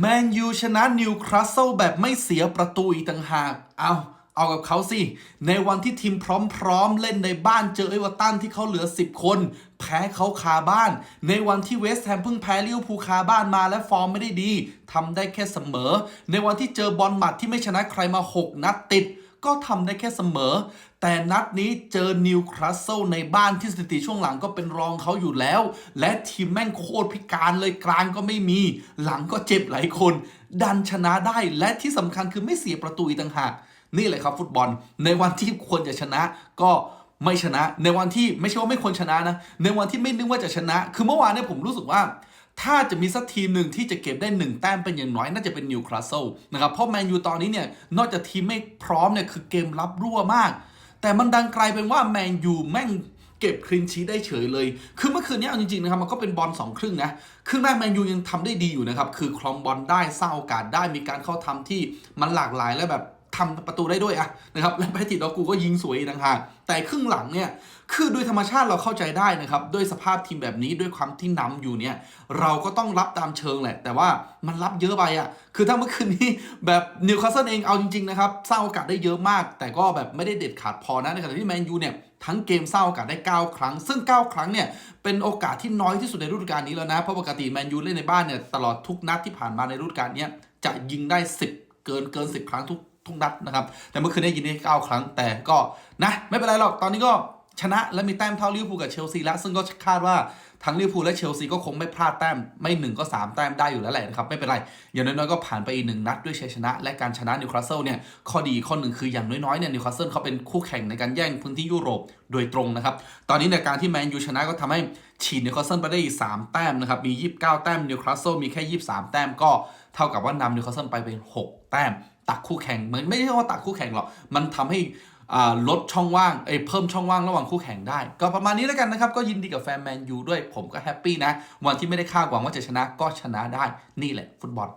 แมนยูชนะนิวคาสเซิลแบบไม่เสียประตูอีกต่างหาก เอาเอากับเขาสิ ในวันที่ทีมพร้อมๆ เล่นในบ้านเจอเอเวอร์ตันที่เขาเหลือ 10 คน แพ้เขาคาบ้าน ในวันที่เวสต์แฮมเพิ่งแพ้ลิเวอร์พูลคาบ้านมาและฟอร์มไม่ได้ดีทำได้แค่เสมอ ในวันที่เจอบอลหมัดที่ไม่ชนะใครมา 6 นัดติด ก็ทำได้แค่เสมอ แต่นัดนี้เจอนิวคาสเซิลในบ้านที่สถิติช่วงหลังก็เป็นรองเขาอยู่แล้ว และทีมแม่งโคตรพิการเลยกลางก็ไม่มี หลังก็เจ็บหลายคน ดันชนะได้และที่สำคัญคือไม่เสียประตูอีกต่างหากนี่แหละครับฟุตบอล ในวันที่ควรจะชนะก็ไม่ชนะ ในวันที่ไม่ใช่ว่าไม่ควรชนะนะ ในวันที่ไม่นึกว่าจะชนะ คือเมื่อวานเนี่ยผมรู้สึกว่า ถ้าจะมีสักทีมหนึ่งที่จะเก็บได้หนึ่งแต้มเป็นอย่างน้อยน่าจะเป็นนิวคาสเซิลนะครับเพราะแมนยูตอนนี้เนี่ยนอกจากทีมไม่พร้อมเนี่ยคือเกมรับรั่วมาก แต่มันดังกลายเป็นว่าแมนยูแม่งเก็บคลินชีได้เฉยเลย คือเมื่อคืนนี้เอาจริงๆนะครับมันก็เป็นบอลสองครึ่งนะ ครึ่งแรกแมนยูยังทำได้ดีอยู่นะครับ คือครองบอลได้สร้างโอกาสได้มีการเข้าทำที่มันหลากหลายและแบบ ทำประตูได้ด้วยอะนะครับและแพทริกดอกูก็ยิงสวยต่างหากแต่ครึ่งหลังเนี่ยคือโดยธรรมชาติเราเข้าใจได้นะครับด้วยสภาพทีมแบบนี้ด้วยความที่นำอยู่เนี่ยเราก็ต้องรับตามเชิงแหละ แต่ว่ามันรับเยอะไปอะ่ะคือถ้าเมื่อคืนนี้แบบนิวคาสเซิลเองเอาจริงๆนะครับสร้างโอกาสได้เยอะมาก แต่ก็แบบไม่ได้เด็ดขาดพอนะในขณะที่แมนยูเนี่ยทั้งเกมสร้างโอกาสได้ 9 ครั้ง ซึ่ง 9 ครั้งเนี่ย เป็นโอกาสที่น้อยที่สุดในฤดูกาลนี้แล้วนะ เพราะปกติแมนยูเล่นในบ้านเนี่ย ตลอดทุกนัดที่ผ่านมาในฤดูกาลนี้จะยิงได้ 10 เกินเกิน 10 ครั้งทุก ทุกนัดนะครับ แต่เมื่อคืนได้ยินได้ 9 ครั้งแต่ก็นะ ไม่เป็นไรหรอกตอนนี้ก็ชนะและมีแต้มเท่าลิเวอร์พูลกับเชลซีแล้วซึ่งก็คาดว่า ทั้งลิเวอร์พูลและเชลซีก็คงไม่พลาดแต้มไม่หนึ่งก็ 3 แต้มได้อยู่แล้วแหละนะครับ ไม่เป็นไร อย่างน้อยๆก็ผ่านไปอีกหนึ่งนัดด้วยชัยชนะ และการชนะนิวคาสเซิลเนี่ยข้อดีข้อหนึ่งคืออย่างน้อยๆเนี่ยนิวคาสเซิลเขาเป็นคู่แข่งในการแย่งพื้นที่ยุโรปโดยตรงนะครับตอนนี้ในการที่แมนยูชนะก็ทำให้ฉีดนิวคาสเซิลไปได้อีก3แต้มนะครับมี 29 แต้มนิวคาสเซิลมีแค่ 23 แต้มก็เท่ากับว่านำนิวคาสเซิลไปเป็น 6 แต้มตักคู่แข่งมันไม่ใช่ว่าตักคู่แข่งหรอกมันทำให้ ลดช่องว่างเอ้ยเพิ่มช่องว่างระหว่างคู่แข่งได้ ก็ประมาณนี้แล้วกันนะครับ ก็ยินดีกับแฟนแมนยูด้วยผมก็แฮปปี้นะ วันที่ไม่ได้คาดหวังว่าจะชนะก็ชนะได้นี่แหละฟุตบอล